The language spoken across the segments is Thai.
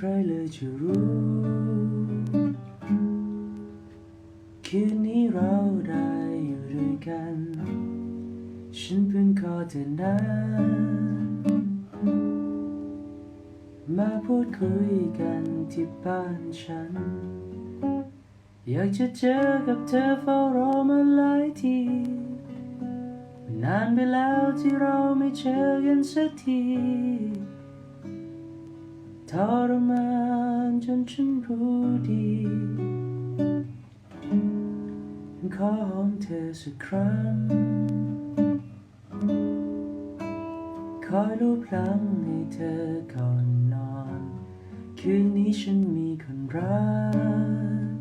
ใครเลยจะรู้ คืนนี้เราได้อยู่ด้วยกัน ฉันเพิ่งขอเธอนั้นมาพูดคุยกันที่บ้านฉัน อยากจะเจอกับเธอเฝ้ารอมาหลายทีนานไปแล้วที่เราไม่เจอกันสักที ทรมานจนฉันรู้ดีขอหอมเธอสักครั้ง คอยรูปหลังให้เธอก่อนนอน คืนนี้ฉันมีคนรัก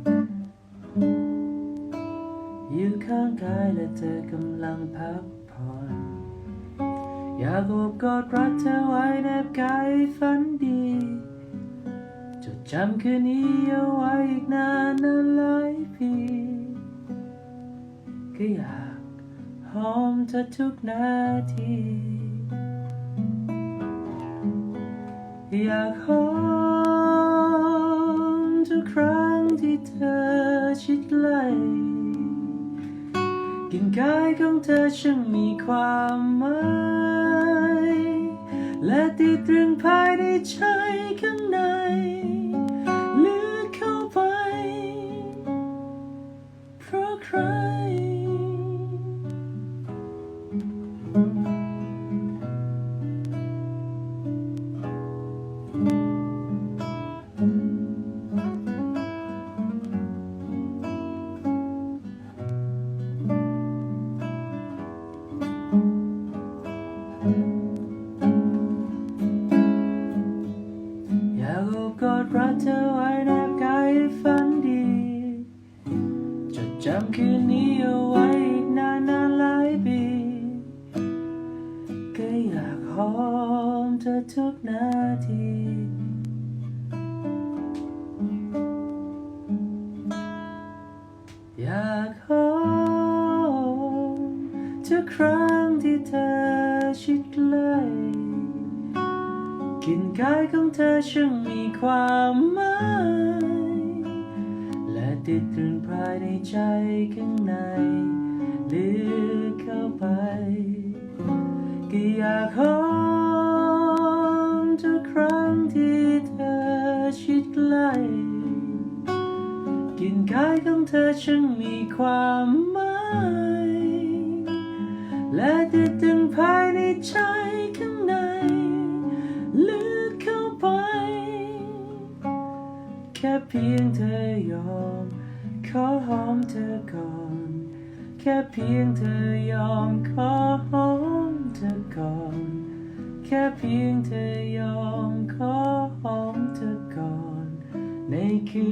อยู่ข้างกายและเธอกำลังพักผ่อน อยากโอบกอดรักเธอไว้แนบกายฝันดี จำคืนนี้เอาไว้อีกนานนานหลายปีก็อยากหอมเธอทุกนาที อยากหอมทุกครั้งที่เธอชิดไหลกลิ่นกายของเธอช่างมีความหมายและติดตรึงภายในใจ อยากโอบกอดรักเธอไว้แนบกายฝันดี จดจำคืนนี้เอาไว้อีกนานนานหลายปีก็อยากหอมเธอทุกนาทีอยากหอมทุกครั้งที่เธอชิดใกล้ กลิ่นกายของเธอช่างมีความหมายและติดตรึงภายในใจข้างในลึกเข้าไปก็อยากหอมทุกครั้งที่เธอชิดใกล้กลิ่นกายของเธอช่างมีความหมายและติดตรึงภายในใจข้างใน แค่เพียงเธอยอม ขอหอมเธอก่อน แค่เพียงเธอยอม ขอหอมเธอก่อน แค่เพียงเธอยอม ขอหอมเธอก่อน ในคื